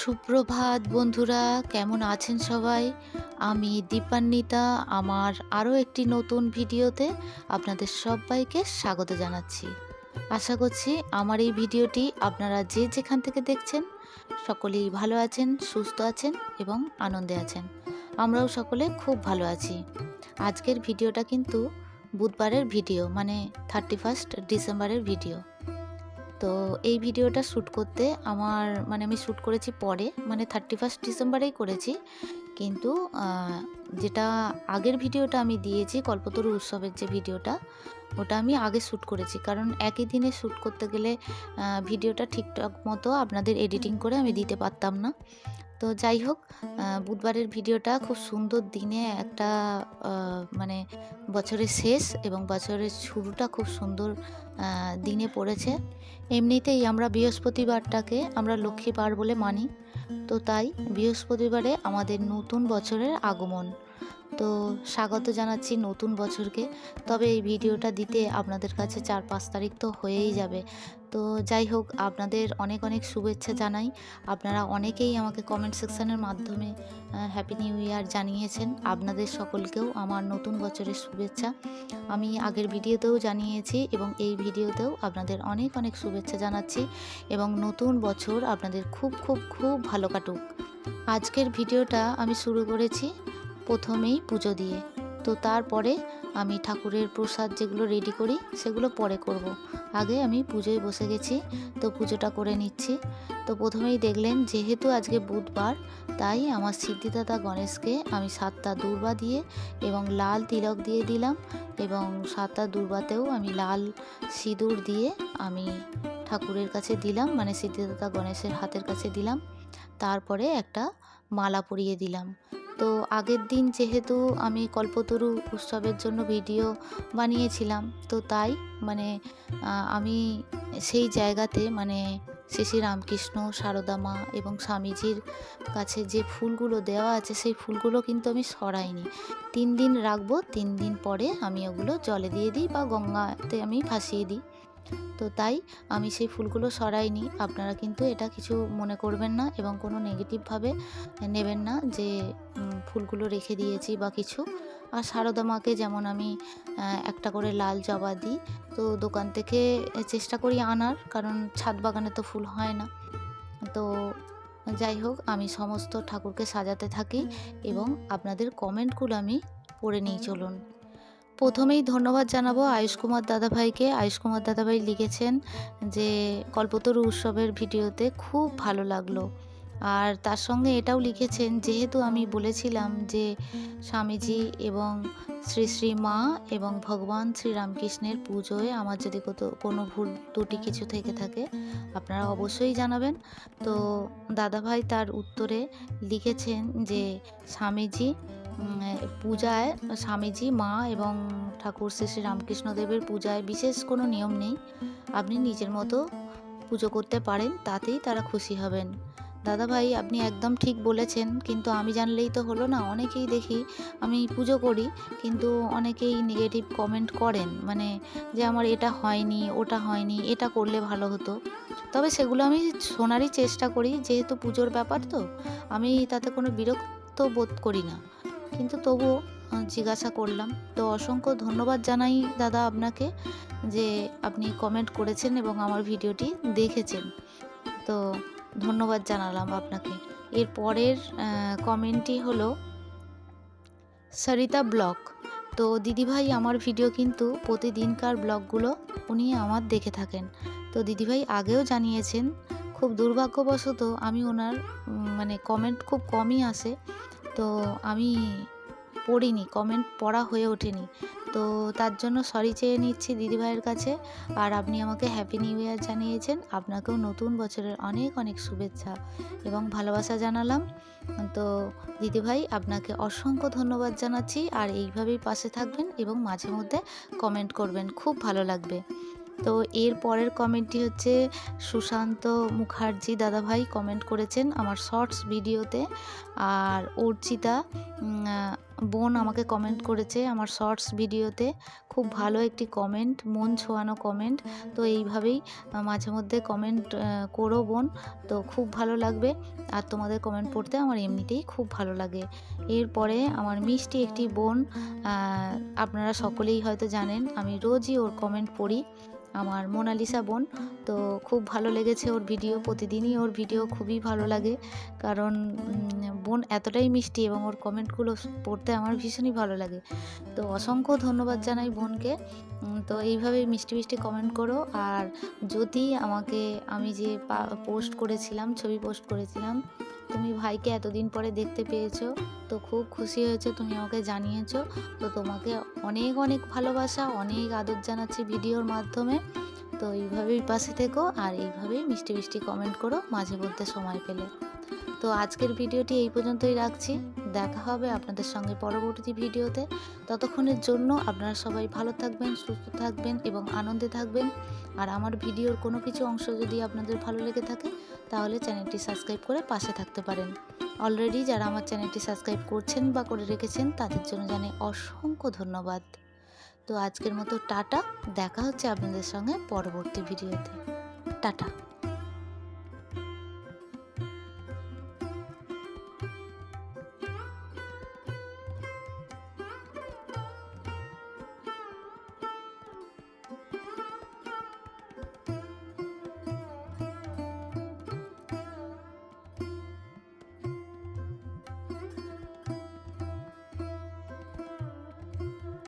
সুপ্রভাত বন্ধুরা, কেমন আছেন সবাই? আমি দীপান্বিতা, আমার আরও একটি নতুন ভিডিওতে আপনাদের সবাইকে স্বাগত জানাচ্ছি। আশা করছি আমার এই ভিডিওটি আপনারা যে যেখান থেকে দেখছেন, সকলেই ভালো আছেন, সুস্থ আছেন এবং আনন্দে আছেন। আমরাও সকলে খুব ভালো আছি। আজকের ভিডিওটা কিন্তু বুধবারের ভিডিও মানে থার্টি ফার্স্ট ডিসেম্বরের ভিডিও। তো এই ভিডিওটা শ্যুট করতে আমার মানে আমি শ্যুট করেছি পরে মানে থার্টি ফার্স্ট ডিসেম্বরেই করেছি। কিন্তু যেটা আগের ভিডিওটা আমি দিয়েছি, কল্পতরু উৎসবের যে ভিডিওটা, ওটা আমি আগে শ্যুট করেছি। কারণ একই দিনে শ্যুট করতে গেলে ভিডিওটা ঠিকঠাক মতো আপনাদের এডিটিং করে আমি দিতে পারতাম না। তো যাই হোক বুধবারের ভিডিওটা খুব সুন্দর দিনে একটা মানে বছরের শেষ এবং বছরের শুরুটা খুব সুন্দর দিনে পড়েছে। এমনিতেই আমরা বৃহস্পতিবারটাকে আমরা লক্ষ্মীবার বলে মানি। তো তাই বৃহস্পতিবারে আমাদের নতুন বছরের আগমন। তো স্বাগত জানাচ্ছি নতুন বছরকে। তবে এই ভিডিওটা দিতে আপনাদের কাছে চার পাঁচ তারিখ তো হয়েই যাবে। তো যাই হোক, আপনাদের অনেক অনেক শুভেচ্ছা জানাই। আপনারা অনেকেই আমাকে কমেন্ট সেকশানের মাধ্যমে হ্যাপি নিউ ইয়ার জানিয়েছেন। আপনাদের সকলকেও আমার নতুন বছরের শুভেচ্ছা। আমি আগের ভিডিওতেও জানিয়েছি এবং এই ভিডিওতেও আপনাদের অনেক অনেক শুভেচ্ছা জানাচ্ছি এবং নতুন বছর আপনাদের খুব খুব খুব ভালো কাটুক। আজকের ভিডিওটা আমি শুরু করেছি প্রথমেই পুজো দিয়ে। তো তারপরে আমি ঠাকুরের প্রসাদ যেগুলো রেডি করি, সেগুলো পরে করব। আগে আমি পুজোয় বসে গেছি, তো পুজোটা করে নিচ্ছি। তো প্রথমেই দেখলেন, যেহেতু আজকে বুধবার, তাই আমার সিদ্ধিদাতা গণেশকে আমি সাতটা দূর্বা দিয়ে এবং লাল তিলক দিয়ে দিলাম এবং সাতটা দুর্বাতেও আমি লাল সিঁদুর দিয়ে আমি ঠাকুরের কাছে দিলাম মানে সিদ্ধিদাতা গণেশের হাতের কাছে দিলাম। তারপরে একটা মালা পরিয়ে দিলাম। তো আগের দিন যেহেতু আমি কল্পতরু উৎসবের জন্য ভিডিও বানিয়েছিলাম, তো তাই মানে আমি সেই জায়গাতে মানে শ্রী শ্রী রামকৃষ্ণ, সারদা মা এবং স্বামীজির কাছে যে ফুলগুলো দেওয়া আছে সেই ফুলগুলো কিন্তু আমি সরাইনি। তিন দিন রাখব, তিন দিন পরে আমি ওগুলো জলে দিয়ে দিই বা গঙ্গাতে আমি ভাসিয়ে দিই। তো তাই আমি সেই ফুলগুলো সরাইনি। আপনারা কিন্তু এটা কিছু মনে করবেন না এবং কোনো নেগেটিভভাবে নেবেন না যে ফুলগুলো রেখে দিয়েছি বা কিছু। আর সারদা মাকে যেমন আমি একটা করে লাল জবা দিই, তো দোকান থেকে চেষ্টা করি আনার, কারণ ছাদ বাগানে তো ফুল হয় না। তো যাই হোক, আমি সমস্ত ঠাকুরকে সাজাতে থাকি এবং আপনাদের কমেন্টগুলো আমি পড়ে নিই, চলুন। প্রথমেই ধন্যবাদ জানাব আয়ুষ কুমার দাদাভাইকে। আয়ুষ কুমার দাদাভাই লিখেছেন যে, কল্পতরু উৎসবের ভিডিওতে খুব ভালো লাগল। আর তার সঙ্গে এটাও লিখেছেন, যেহেতু আমি বলেছিলাম যে, স্বামীজি এবং শ্রী শ্রী মা এবং ভগবান শ্রীরামকৃষ্ণের পুজোয় আমার যদি কোনো ভুল ত্রুটি কিছু থেকে থাকে, আপনারা অবশ্যই জানাবেন। তো দাদাভাই তার উত্তরে লিখেছেন যে, স্বামীজি পূজায় স্বামীজি, মা এবং ঠাকুর শ্রী শ্রী রামকৃষ্ণদেবের পূজায় বিশেষ কোনো নিয়ম নেই। আপনি নিজের মতো পুজো করতে পারেন, তাতেই তারা খুশি হবেন। দাদা ভাই আপনি একদম ঠিক বলেছেন, কিন্তু আমি জানলেই তো হলো না, অনেকেই দেখি আমি পুজো করি, কিন্তু অনেকেই নেগেটিভ কমেন্ট করেন মানে যে আমার এটা হয়নি, ওটা হয়নি, এটা করলে ভালো হতো। তবে সেগুলো আমি শোনারই চেষ্টা করি, যেহেতু পুজোর ব্যাপার তো, আমি তাতে কোনো বিরক্ত বোধ করি না। কিন্তু তবুও জিজ্ঞাসা করলাম। তো অসংখ্য ধন্যবাদ জানাই দাদা আপনাকে যে আপনি কমেন্ট করেছেন এবং আমার ভিডিওটি দেখেছেন। তো ধন্যবাদ জানালাম আপনাকে। এর পরের কমেন্টটি হলো, সরিতা ব্লগ। তো দিদিভাই আমার ভিডিও কিন্তু প্রতিদিনকার ব্লগগুলো উনি আমার দেখে থাকেন। তো দিদিভাই আগেও জানিয়েছেন, খুব দুর্ভাগ্যবশত আমি ওনার মানে কমেন্ট খুব কমই আসে। তো আমি পড়িনি কমেন্ট পড়া হয়ে ওঠেনি। তো তার জন্য সরি চেয়ে নিচ্ছি দিদিভাইয়ের কাছে। আর আপনি আমাকে হ্যাপি নিউ ইয়ার জানিয়েছেন। আপনাকেও নতুন বছরের অনেক অনেক শুভেচ্ছা এবং ভালোবাসা জানালাম। তো দিদিভাই, আপনাকে অসংখ্য ধন্যবাদ জানাচ্ছি। আর এইভাবেই পাশে থাকবেন এবং মাঝে মধ্যে কমেন্ট করবেন। খুব ভালো লাগবে। তো এর পরের কমেন্টটি হচ্ছে, সুশান্ত মুখার্জি দাদাভাই কমেন্ট করেছেন আমার শর্টস ভিডিওতে আর অর্চিতা বোন আমাকে কমেন্ট করেছে আমার শর্টস ভিডিওতে খুব ভালো একটি কমেন্ট মন ছোঁয়ানো কমেন্ট তো এইভাবেই মাঝে মধ্যে কমেন্ট করো বোন। তো খুব ভালো লাগবে। আর তোমাদের কমেন্ট পড়তে আমার এমনিতেই খুব ভালো লাগে। এরপরে আমার মিষ্টি একটি বোন আপনারা সকলেই হয়তো জানেন, আমি রোজই ওর কমেন্ট পড়ি, আমার মোনালিসা বোন। তো খুব ভালো লেগেছে ওর ভিডিও প্রতিদিনই ওর ভিডিও খুবই ভালো লাগে। কারণ বোন এতটাই মিষ্টি এবং ওর কমেন্টগুলো পড়তে আমার ভীষণই ভালো লাগে। তো অসংখ্য ধন্যবাদ জানাই বোনকে। তো এইভাবেই মিষ্টি মিষ্টি কমেন্ট করো। আর যদি আমাকে আমি যে পোস্ট করেছিলাম, ছবি পোস্ট করেছিলাম, তুমি ভাইকে এতদিন পরে দেখতে পেয়েছ, তো খুব খুশি হয়েছে, তুমি আমাকে জানিয়েছো। তো তোমাকে অনেক অনেক ভালোবাসা, অনেক আদর জানাচ্ছি ভিডিওর মাধ্যমে। তো এইভাবেই পাশে থেকো, আর এইভাবেই মিষ্টি মিষ্টি কমেন্ট করো, মাঝে মধ্যে সময় পেলে। তো আজকের ভিডিওটি এই পর্যন্তই রাখছি। দেখা হবে আপনাদের সঙ্গে পরবর্তী ভিডিওতে। ততক্ষণের জন্য আপনারা সবাই ভালো থাকবেন, সুস্থ থাকবেন এবং আনন্দে থাকবেন। আর আমার ভিডিওর কোনো কিছু অংশ যদি আপনাদের ভালো লেগে থাকে, তাহলে চ্যানেলটি সাবস্ক্রাইব করে পাশে থাকতে পারেন। অলরেডি যারা আমার চ্যানেলটি সাবস্ক্রাইব করছেন বা করে রেখেছেন, তাদের জন্য জানাই অসংখ্য ধন্যবাদ। তো আজকের মতো টাটা। দেখা হচ্ছে আপনাদের সঙ্গে পরবর্তী ভিডিওতে। টাটা।